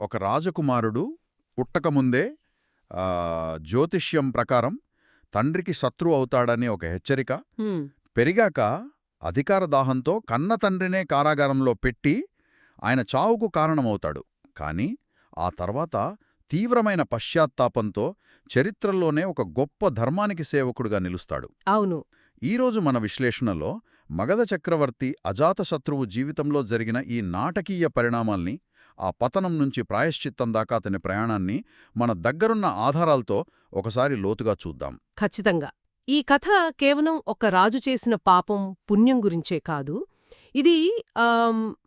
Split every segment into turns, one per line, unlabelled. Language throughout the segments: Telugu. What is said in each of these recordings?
ఒక రాజకుమారుడు పుట్టకముందే జ్యోతిష్యం ప్రకారం తండ్రికి శత్రువు అవుతాడని ఒక హెచ్చరిక. పెరిగాక అధికార దాహంతో కన్న తండ్రినే కారాగారంలో పెట్టి ఆయన చావుకు కారణమవుతాడు. కాని ఆ తర్వాత తీవ్రమైన పశ్చాత్తాపంతో చరిత్రలోనే ఒక గొప్ప ధర్మానికి సేవకుడుగా నిలుస్తాడు.
అవును.
ఈరోజు మన విశ్లేషణలో మగధ చక్రవర్తి అజాతశత్రువు జీవితంలో జరిగిన ఈ నాటకీయ పరిణామాల్ని ఆ పతనం నుంచి ప్రాయశ్చిత్తం దాకా అతని ప్రయాణాన్ని మన దగ్గరున్న ఆధారాలతో ఒకసారి లోతుగా చూద్దాం.
ఖచ్చితంగా. ఈ కథ కేవలం ఒక రాజు చేసిన పాపం పుణ్యం గురించే కాదు. ఇది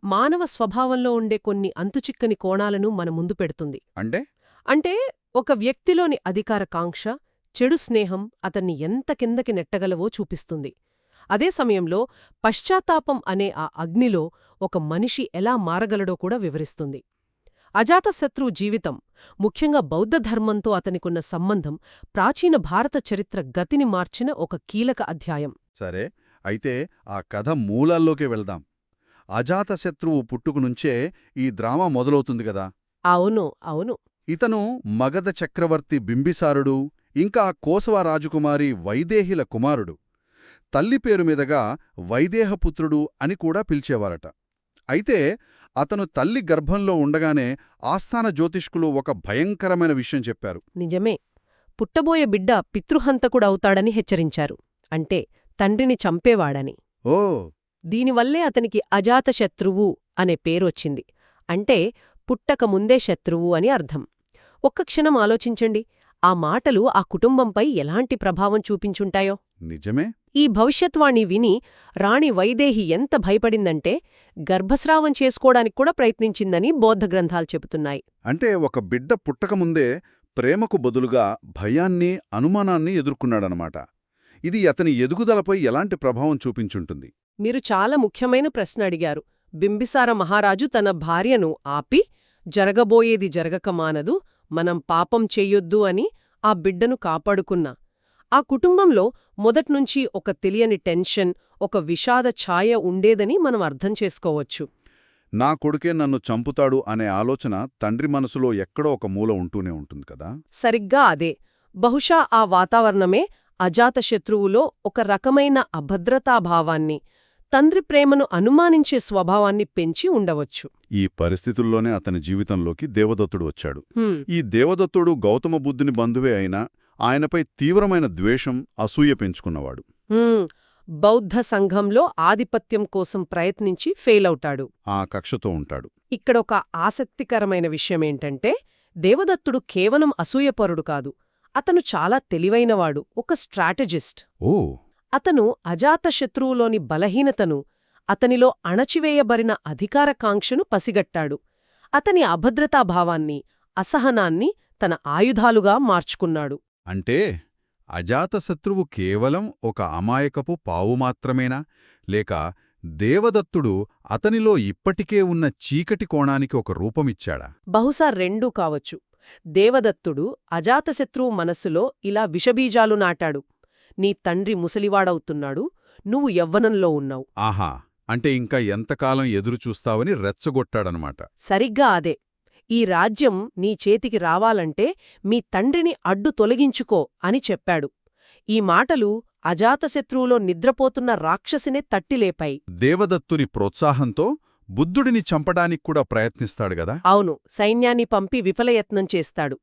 మానవ స్వభావంలో ఉండే కొన్ని అంతుచిక్కని కోణాలను మన ముందు పెడుతుంది.
అంటే?
అంటే ఒక వ్యక్తిలోని అధికార కాంక్ష చెడు స్నేహం అతన్ని ఎంత కిందకి నెట్టగలవో చూపిస్తుంది. అదే సమయంలో పశ్చాత్తాపం అనే ఆ అగ్నిలో ఒక మనిషి ఎలా మారగలడో కూడా వివరిస్తుంది. అజాతశత్రువు జీవితం ముఖ్యంగా బౌద్ధ ధర్మంతో అతనికున్న సంబంధం ప్రాచీన భారత చరిత్ర గతిని మార్చిన ఒక కీలక అధ్యాయం.
సరే అయితే ఆ కథ మూలాల్లోకి వెళ్దాం. అజాతశత్రువు పుట్టుకు నుంచే ఈ డ్రామా మొదలవుతుంది గదా
అవును అవును.
ఇతను మగధ చక్రవర్తి బింబిసారుడు ఇంకా కోసవ రాజకుమారి వైదేహిల కుమారుడు. తల్లి పేరు మీదగా వైదేహపుత్రుడు అని కూడా పిలిచేవారట. అయితే అతను తల్లి గర్భంలో ఉండగానే ఆస్థాన జ్యోతిష్కులు ఒక భయంకరమైన విషయం చెప్పారు.
నిజమే. పుట్టబోయే బిడ్డ పితృహంతకుడవుతాడని హెచ్చరించారు. అంటే తండ్రిని చంపేవాడని.
ఓ!
దీనివల్లే అతనికి అజాతశత్రువు అనే పేరొచ్చింది. అంటే పుట్టక ముందే శత్రువు అని అర్థం. ఒక్క క్షణం ఆలోచించండి. ఆ మాటలు ఆ కుటుంబంపై ఎలాంటి ప్రభావం చూపించుంటాయో?
నిజమే.
ఈ భవిష్యత్వాణి విని రాణి వైదేహి ఎంత భయపడిందంటే గర్భస్రావం చేసుకోవడానికి కూడా ప్రయత్నించిందని బౌద్ధ గ్రంథాలు చెబుతున్నాయి.
అంటే ఒక బిడ్డ పుట్టకముందే ప్రేమకు బదులుగా భయాన్ని అనుమానాన్ని ఎదుర్కొన్నాడనమాట. ఇది అతని ఎదుగుదలపై ఎలాంటి ప్రభావం చూపించుంటుంది?
మీరు చాలా ముఖ్యమైన ప్రశ్న అడిగారు. బింబిసార మహారాజు తన భార్యను ఆపి జరగబోయేది జరగక మానదు మనం పాపం చెయ్యొద్దు అని ఆ బిడ్డను కాపాడుకున్నా. ఆ కుటుంబంలో మొదట్నుంచి ఒక తెలియని టెన్షన్ ఒక విషాద ఛాయ ఉండేదని మనం అర్థం చేసుకోవచ్చు.
నా కొడుకే నన్ను చంపుతాడు అనే ఆలోచన తండ్రి మనసులో ఎక్కడో ఒక మూల ఉంటూనే ఉంటుంది కదా?
సరిగ్గా అదే. బహుశా ఆ వాతావరణమే అజాతశత్రువులో ఒక రకమైన అభద్రతాభావాన్ని తండ్రి ప్రేమను అనుమానించే స్వభావాన్ని పెంచి ఉండవచ్చు.
ఈ పరిస్థితుల్లోనే అతని జీవితంలోకి దేవదత్తుడు వచ్చాడు. ఈ దేవదత్తుడు గౌతమ బుద్ధుని బంధువే అయినా ఆయనపై తీవ్రమైన ద్వేషం అసూయ పెంచుకున్నవాడు.
బౌద్ధ సంఘంలో ఆధిపత్యం కోసం ప్రయత్నించి ఫెయిలవుతాడు
ఆ కక్షతో ఉంటాడు.
ఇక్కడొక ఆసక్తికరమైన విషయమేంటంటే దేవదత్తుడు కేవలం అసూయపరుడు కాదు. అతను చాలా తెలివైనవాడు ఒక స్ట్రాటజిస్ట్.
ఓ!
అతను అజాతశత్రువులోని బలహీనతను అతనిలో అణచివేయబడిన అధికారకాంక్షను పసిగట్టాడు. అతని అభద్రతాభావాన్ని అసహనాన్ని తన ఆయుధాలుగా మార్చుకున్నాడు.
అంటే అజాతశత్రువు కేవలం ఒక అమాయకపు పావు మాత్రమేనా? లేక దేవదత్తుడు అతనిలో ఇప్పటికే ఉన్న చీకటి కోణానికి ఒక రూపమిచ్చాడా?
బహుశా రెండూ కావచ్చు. దేవదత్తుడు అజాతశత్రువు మనస్సులో ఇలా విషబీజాలు నాటాడు. నీ తండ్రి ముసలివాడవుతున్నాడు. నువ్వు యవ్వనంలో ఉన్నావు.
ఆహా! అంటే ఇంకా ఎంతకాలం ఎదురుచూస్తావని రెచ్చగొట్టాడనమాట.
సరిగ్గా అదే. ఈ రాజ్యం నీ చేతికి రావాలంటే మీ తండ్రిని అడ్డు తొలగించుకో అని చెప్పాడు. ఈ మాటలు అజాతశత్రువులో నిద్రపోతున్న రాక్షసినే తట్టిలేపాయి.
దేవదత్తుని ప్రోత్సాహంతో బుద్ధుడిని చంపడానికి కూడా ప్రయత్నిస్తాడు గదా
అవును సైన్యాన్ని పంపి విఫలయత్నం చేస్తాడు.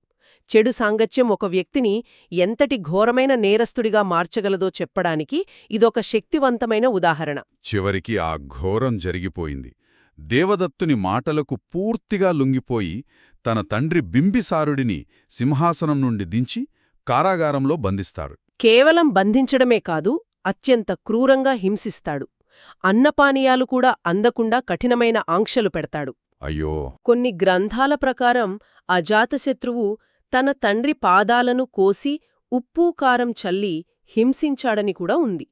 చెడు సాంగత్యం ఒక వ్యక్తిని ఎంతటి ఘోరమైన నేరస్తుడిగా మార్చగలదో చెప్పడానికి ఇదొక శక్తివంతమైన ఉదాహరణ.
చివరికి ఆ ఘోరం జరిగిపోయింది. దేవదత్తుని మాటలకు పూర్తిగా లొంగిపోయి తన తండ్రి బింబిసారుడిని సింహాసనం నుండి దించి కారాగారంలో బంధిస్తారు.
కేవలం బంధించడమే కాదు అత్యంత క్రూరంగా హింసిస్తాడు. అన్నపానీయాలు కూడా అందకుండా కఠినమైన ఆంక్షలు పెడతాడు.
అయ్యో!
కొన్ని గ్రంథాల ప్రకారం అజాతశత్రువు తన తండ్రి పాదాలను కోసి ఉప్పు కారం చల్లి హింసించాడని కూడా ఉంది.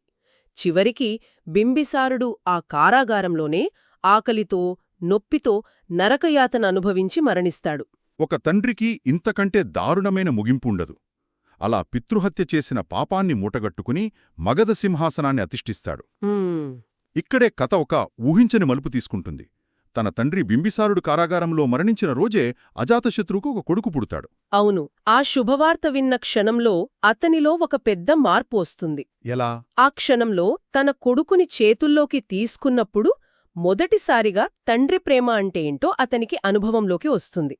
చివరికి బింబిసారుడు ఆ కారాగారంలోనే ఆకలితో నొప్పితో నరకయాతన అనుభవించి మరణిస్తాడు.
ఒక తండ్రికి ఇంతకంటే దారుణమైన ముగింపుండదు. అలా పితృహత్య చేసిన పాపాన్ని మూటగట్టుకుని మగధ సింహాసనాన్ని అతిష్ఠిస్తాడు. ఇక్కడే కథ ఒక ఊహించని మలుపు తీసుకుంటుంది. తన తండ్రి బింబిసారుడు కారాగారంలో మరణించిన రోజే అజాతశత్రువుకు ఒక కొడుకు పుడతాడు.
అవును ఆ శుభవార్త విన్న క్షణంలో అతనిలో ఒక పెద్ద మార్పు వస్తుంది.
ఎలా?
ఆ క్షణంలో తన కొడుకుని చేతుల్లోకి తీసుకున్నప్పుడు మొదటిసారిగా తండ్రి ప్రేమ అంటే ఏంటో అతనికి అనుభవంలోకి వస్తుంది.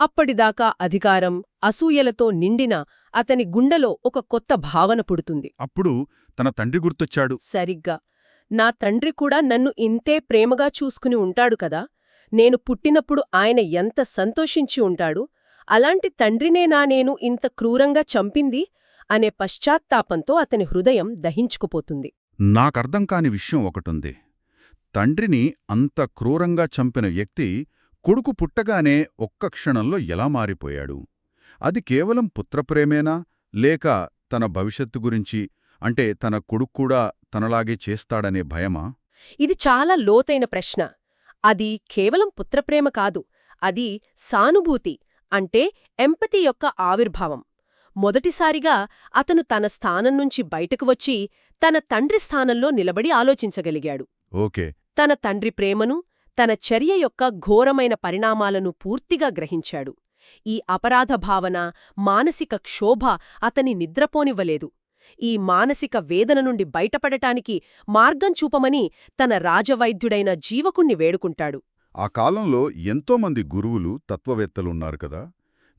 అప్పటిదాకా అధికారం అసూయలతో నిండిన అతని గుండెలో ఒక కొత్త భావన పుడుతుంది.
అప్పుడు తన తండ్రి గుర్తొచ్చాడు.
సరిగ్గా. నా తండ్రి కూడా నన్ను ఇంతే ప్రేమగా చూసుకుని ఉంటాడు కదా. నేను పుట్టినప్పుడు ఆయన ఎంత సంతోషించి ఉంటాడు. అలాంటి తండ్రినేనా నేను ఇంత క్రూరంగా చంపింది అనే పశ్చాత్తాపంతో అతని హృదయం దహించుకుపోతుంది.
నాకర్థం కాని విషయం ఒకటుంది. తండ్రిని అంత క్రూరంగా చంపిన వ్యక్తి కొడుకు పుట్టగానే ఒక్క క్షణంలో ఎలా మారిపోయాడు? అది కేవలం పుత్రప్రేమేనా? లేక తన భవిష్యత్తు గురించి అంటే తన కొడుకు కూడా తనలాగే చేస్తాడనే భయమా?
ఇది చాలా లోతైన ప్రశ్న. అది కేవలం పుత్రప్రేమ కాదు అది సానుభూతి అంటే ఎంపతి యొక్క ఆవిర్భావం. మొదటిసారిగా అతను తన స్థానం నుంచి బయటకు వచ్చి తన తండ్రి స్థానంలో నిలబడి ఆలోచించగలిగాడు.
ఓకే.
తన తండ్రి ప్రేమను తన చర్య యొక్క ఘోరమైన పరిణామాలను పూర్తిగా గ్రహించాడు. ఈ అపరాధ భావన మానసిక క్షోభ అతని నిద్రపోనివ్వలేదు. ఈ మానసిక వేదన నుండి బయటపడటానికి మార్గం చూపమని తన రాజవైద్యుడైన జీవకుణ్ణి వేడుకుంటాడు.
ఆ కాలంలో ఎంతోమంది గురువులు తత్వవేత్తలున్నారు కదా!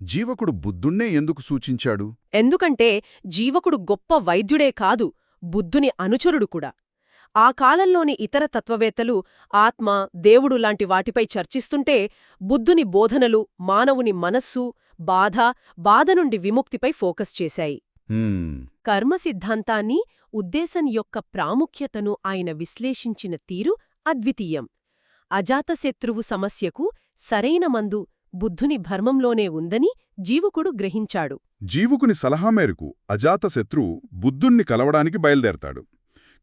జీవకుడు బుద్ధుణ్ణే ఎందుకు సూచించాడు?
ఎందుకంటే జీవకుడు గొప్ప వైద్యుడే కాదు బుద్ధుని అనుచరుడు కూడా. ఆ కాలంలోని ఇతర తత్వవేత్తలు ఆత్మ దేవుడు లాంటి వాటిపై చర్చిస్తుంటే బుద్ధుని బోధనలు మానవుని మనస్సు బాధ బాధ నుండి విముక్తిపై ఫోకస్ చేశాయి. కర్మ సిద్ధాంతాన్ని ఉద్దేశం యొక్క ప్రాముఖ్యతను ఆయన విశ్లేషించిన తీరు అద్వితీయం. అజాతశత్రువు సమస్యకు సరైన మందు బుద్ధుని భర్మంలోనే ఉందని జీవకుడు గ్రహించాడు.
జీవుకుని సలహా మేరకు అజాతశత్రువు బుద్ధుణ్ణి కలవడానికి బయలుదేరతాడు.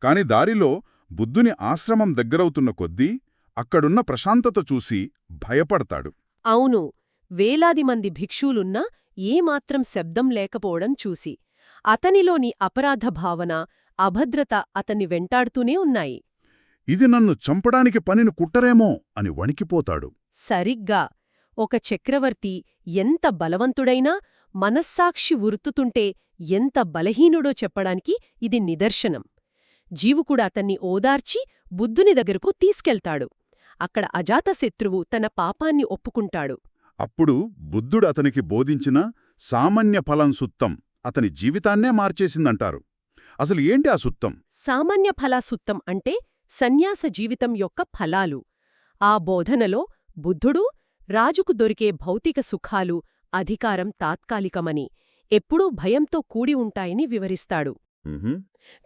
కాని దారిలో బుద్ధుని ఆశ్రమం దగ్గరవుతున్న కొద్దీ అక్కడున్న ప్రశాంతత చూసి భయపడతాడు.
అవును వేలాది మంది భిక్షువులున్నా ఏమాత్రం శబ్దం లేకపోవడం చూసి అతనిలోని అపరాధ భావన అభద్రత అతన్ని వెంటాడుతూనే ఉన్నాయి.
ఇది నన్ను చంపడానికి పనిని కుట్టరేమో అని వణికిపోతాడు.
సరిగ్గా ఒక చక్రవర్తి ఎంత బలవంతుడైనా మనస్సాక్షి ఉరుతుతుంటే ఎంత బలహీనుడో చెప్పడానికి ఇది నిదర్శనం. జీవుకుడు అతన్ని ఓదార్చి బుద్ధుని దగ్గరకు తీసుకెళ్తాడు. అక్కడ అజాతశత్రువు తన పాపాన్ని ఒప్పుకుంటాడు.
అప్పుడు బుద్ధుడు అతనికి బోధించిన సామాన్య ఫలం సుత్తం అతని జీవితాన్నే మార్చేసిందంటారు. అసలు ఏంటి ఆ సుత్తం?
సామాన్య ఫలాసుత్తం అంటే సన్యాస జీవితం యొక్క ఫలాలు. ఆ బోధనలో బుద్ధుడు రాజుకు దొరికే భౌతిక సుఖాలు అధికారం తాత్కాలికమని ఎప్పుడూ భయంతో కూడి ఉంటాయని వివరిస్తాడు.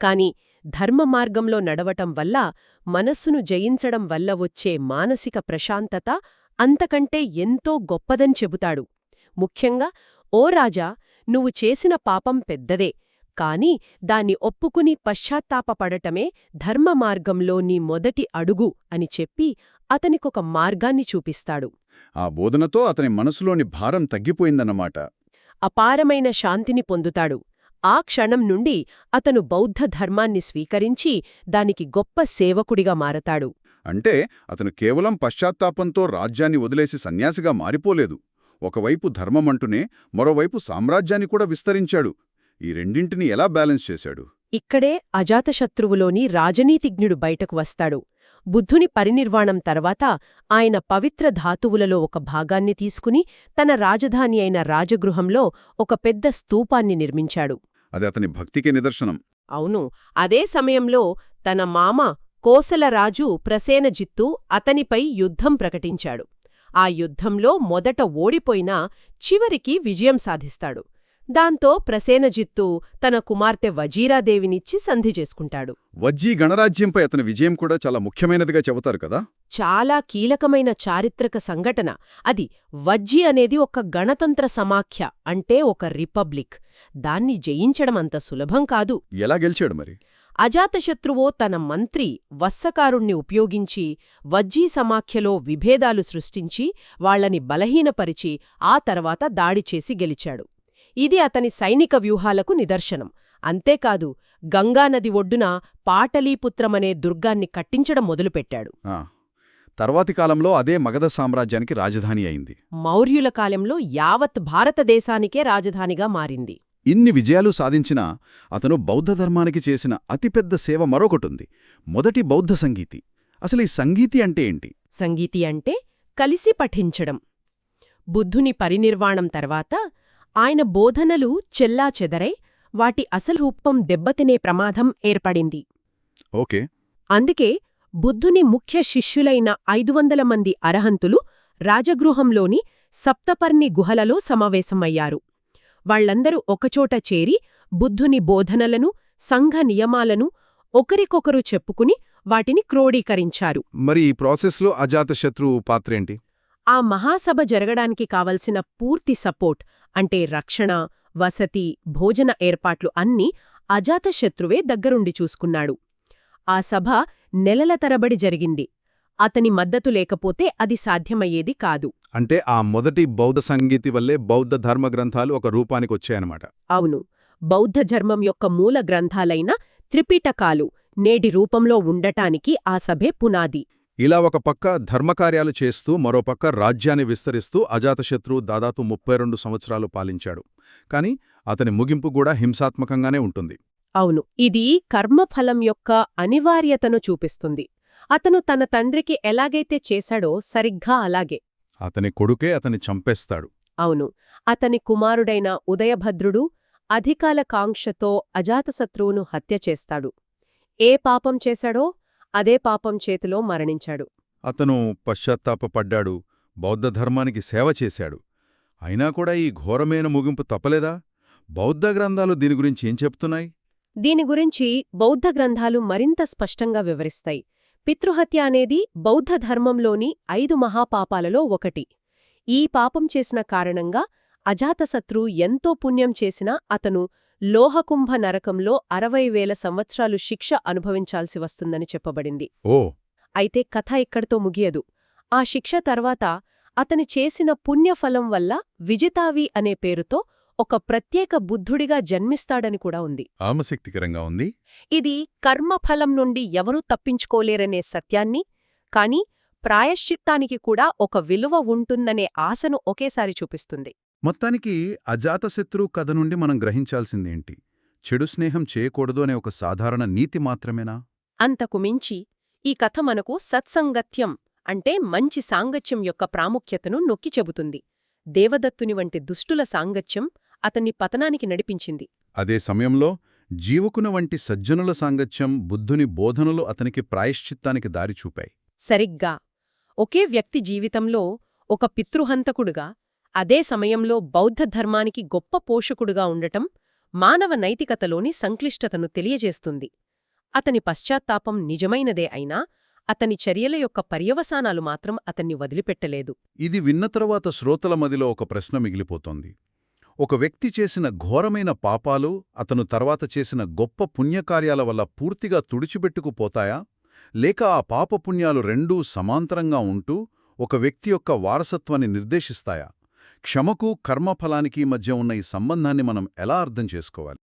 కాని ధర్మ మార్గంలో నడవటం వల్ల మనస్సును జయించడం వల్ల వచ్చే మానసిక ప్రశాంతత అంతకంటే ఎంతో గొప్పదని చెబుతాడు. ముఖ్యంగా ఓ రాజా నువ్వు చేసిన పాపం పెద్దదే కాని దాన్ని ఒప్పుకుని పశ్చాత్తాపపడటమే ధర్మ మార్గంలో నీ మొదటి అడుగు అని చెప్పి అతనికొక మార్గాన్ని చూపిస్తాడు.
ఆ బోధనతో అతని మనసులోని భారం తగ్గిపోయిందన్నమాట.
అపారమైన శాంతిని పొందుతాడు. ఆ క్షణం నుండి అతను బౌద్ధ ధర్మాన్ని స్వీకరించి దానికి గొప్ప సేవకుడిగా మారతాడు.
అంటే అతను కేవలం పశ్చాత్తాపంతో రాజ్యాన్ని వదిలేసి సన్యాసిగా మారిపోలేదు. ఒకవైపు ధర్మమంటూనే మరోవైపు సామ్రాజ్యాన్ని కూడా విస్తరించాడు. ఈ రెండింటిని ఎలా బ్యాలెన్స్ చేశాడు?
ఇక్కడే అజాతశత్రువులోని రాజనీతిజ్ఞుడు బయటకు వస్తాడు. బుద్ధుని పరినిర్వాణం తర్వాత ఆయన పవిత్ర ధాతువులలో ఒక భాగాన్ని తీసుకుని తన రాజధాని అయిన రాజగృహంలో ఒక పెద్ద స్తూపాన్ని నిర్మించాడు.
అది అతని భక్తికి నిదర్శనం.
అవును. అదే సమయంలో తన మామ కోసలరాజు ప్రసేనజిత్తు అతనిపై యుద్ధం ప్రకటించాడు. ఆ యుద్ధంలో మొదట ఓడిపోయినా చివరికి విజయం సాధిస్తాడు. దాంతో ప్రసేనజిత్తు తన కుమార్తె వజీరాదేవినిచ్చి సంధి చేసుకుంటాడు.
వజ్జీ గణరాజ్యంపై అతని విజయం కూడా చాలా ముఖ్యమైనదిగా చెబుతారు కదా?
చాలా కీలకమైన చారిత్రక సంఘటన. అది వజ్జి అనేది ఒక గణతంత్ర సమాఖ్య అంటే ఒక రిపబ్లిక్. దాన్ని జయించడం అంత సులభం కాదు.
ఎలా గెలిచాడు మరి?
అజాతశత్రువో తన మంత్రి వత్సకారుణ్ణి ఉపయోగించి వజ్జీ సమాఖ్యలో విభేదాలు సృష్టించి వాళ్ళని బలహీనపరిచి ఆ తర్వాత దాడి చేసి గెలిచాడు. ఇది అతని సైనిక వ్యూహాలకు నిదర్శనం. అంతేకాదు గంగానది ఒడ్డున పాటలీపుత్రమనే దుర్గాన్ని కట్టించడం మొదలుపెట్టాడు.
ఆ, తర్వాతి కాలంలో అదే మగధ సామ్రాజ్యానికి రాజధాని అయింది.
మౌర్యుల కాలంలో యావత్ భారతదేశానికే రాజధానిగా మారింది.
ఇన్ని విజయాలు సాధించినా అతను బౌద్ధ ధర్మానికి చేసిన అతిపెద్ద సేవ మరొకటుంది మొదటి బౌద్ధ సంగీతి. అసలు ఈ సంగీతి అంటే ఏంటి?
సంగీతి అంటే కలిసి పఠించడం. బుద్ధుని పరినిర్వాణం తర్వాత ఆయన బోధనలు చెల్లాచెదరై వాటి అసలు రూపం దెబ్బతినే ప్రమాదం ఏర్పడింది.
ఓకే.
అందుకే బుద్ధుని ముఖ్య శిష్యులైన ఐదు వందల మంది అరహంతులు రాజగృహంలోని సప్తపర్ణి గుహలలో సమావేశమయ్యారు. వాళ్ళందరూ ఒకచోట చేరి బుద్ధుని బోధనలను సంఘ నియమాలను ఒకరికొకరు చెప్పుకుని వాటిని క్రోడీకరించారు.
మరి ఈ ప్రాసెస్లో అజాతశత్రువు పాత్రేంటి?
ఆ మహాసభ జరగడానికి కావలసిన పూర్తి సపోర్ట్ అంటే రక్షణ వసతి భోజన ఏర్పాట్లు అన్నీ అజాతశత్రువే దగ్గరుండి చూసుకున్నాడు. ఆ సభ నెలల తరబడి జరిగింది. అతని మద్దతు లేకపోతే అది సాధ్యమయ్యేది కాదు.
అంటే ఆ మొదటి బౌద్ధ సంగీతి వల్లే బౌద్ధ ధర్మ గ్రంథాలు ఒక రూపానికి వచ్చాయన్నమాట.
అవును. బౌద్ధ ధర్మం యొక్క మూల గ్రంథాలైన త్రిపిటకాలు నేటి రూపంలో ఉండటానికి ఆ సభే పునాది.
ఇలా ఒక పక్క ధర్మకార్యాలు చేస్తూ మరోపక్క రాజ్యాన్ని విస్తరిస్తూ అజాతశత్రువు దాదాపు ముప్పై రెండు సంవత్సరాలు పాలించాడు. కాని అతని ముగింపు కూడా హింసాత్మకంగానే ఉంటుంది.
అవును ఇది కర్మఫలం యొక్క అనివార్యతను చూపిస్తుంది. అతను తన తండ్రికి ఎలాగైతే చేశాడో సరిగ్గా అలాగే.
అతని కొడుకే అతని చంపేస్తాడు.
అవును అతని కుమారుడైన ఉదయభద్రుడు అధికాల కాంక్షతో అజాతశత్రువును హత్య చేస్తాడు. ఏ పాపం చేశాడో అదే పాపం చేతిలో మరణించాడు.
అతను పశ్చాత్తాపపడ్డాడు బౌద్ధ ధర్మానికి సేవ చేశాడు. అయినా కూడా ఈ ఘోరమైన ముగింపు తప్పలేదా? బౌద్ధ గ్రంథాలు దీని గురించి ఏం చెప్తున్నాయి?
దీని గురించి బౌద్ధ గ్రంథాలు మరింత స్పష్టంగా వివరిస్తాయి. పితృహత్య అనేది బౌద్ధ ధర్మంలోని ఐదు మహాపాపాలలో ఒకటి. ఈ పాపం చేసిన కారణంగా అజాతశత్రు ఎంతో పుణ్యం చేసినా అతను లోహకుంభ నరకంలో అరవై వేల సంవత్సరాలు శిక్ష అనుభవించాల్సి వస్తుందని చెప్పబడింది.
ఓ!
అయితే కథ ఇక్కడితో ముగియదు. ఆ శిక్ష తర్వాత అతని చేసిన పుణ్యఫలం వల్ల విజితావి అనే పేరుతో ఒక ప్రత్యేక బుద్ధుడిగా జన్మిస్తాడని కూడా ఉంది.
ఆమశక్తికరంగా ఉంది?
ఇది కర్మఫలం నుండి ఎవరూ తప్పించుకోలేరనే సత్యాన్ని కాని ప్రాయశ్చిత్తానికి కూడా ఒక విలువ ఉంటుందనే ఆశను ఒకేసారి చూపిస్తుంది.
మొత్తానికి అజాతశత్రు కథ నుండి మనం గ్రహించాల్సిందేంటి? చెడు స్నేహం చేయకూడదు అనే ఒక సాధారణ నీతి మాత్రమేనా?
అంతకు మించి ఈ కథ మనకు సత్సంగత్యం అంటే మంచి సాంగత్యం యొక్క ప్రాముఖ్యతను నొక్కి చెబుతుంది. దేవదత్తుని వంటి దుష్టుల సాంగత్యం అతన్ని పతనానికి నడిపించింది.
అదే సమయంలో జీవకుని వంటి సజ్జనుల సాంగత్యం బుద్ధుని బోధనలు అతనికి ప్రాయశ్చిత్తానికి దారి చూపాయి
సరిగ్గా. ఒకే వ్యక్తి జీవితంలో ఒక పితృహంతకుడుగా అదే సమయంలో బౌద్ధ ధర్మానికి గొప్ప పోషకుడుగా ఉండటం మానవ నైతికతలోని సంక్లిష్టతను తెలియజేస్తుంది. అతని పశ్చాత్తాపం నిజమైనదే అయినా అతని చర్యల యొక్క పర్యవసానాలు మాత్రం అతన్ని వదిలిపెట్టలేదు.
ఇది విన్న తరువాత శ్రోతల మదిలో ఒక ప్రశ్న మిగిలిపోతోంది. ఒక వ్యక్తి చేసిన ఘోరమైన పాపాలు అతను తర్వాత చేసిన గొప్ప పుణ్యకార్యాల వల్ల పూర్తిగా తుడిచిపెట్టుకుపోతాయా? లేక ఆ పాపపుణ్యాలు రెండూ సమాంతరంగా ఉంటూ ఒక వ్యక్తి యొక్క వారసత్వాన్ని నిర్దేశిస్తాయా? క్షమకు కర్మఫలానికి మధ్య ఉన్న ఈ సంబంధాన్ని మనం ఎలా అర్థం చేసుకోవాలి?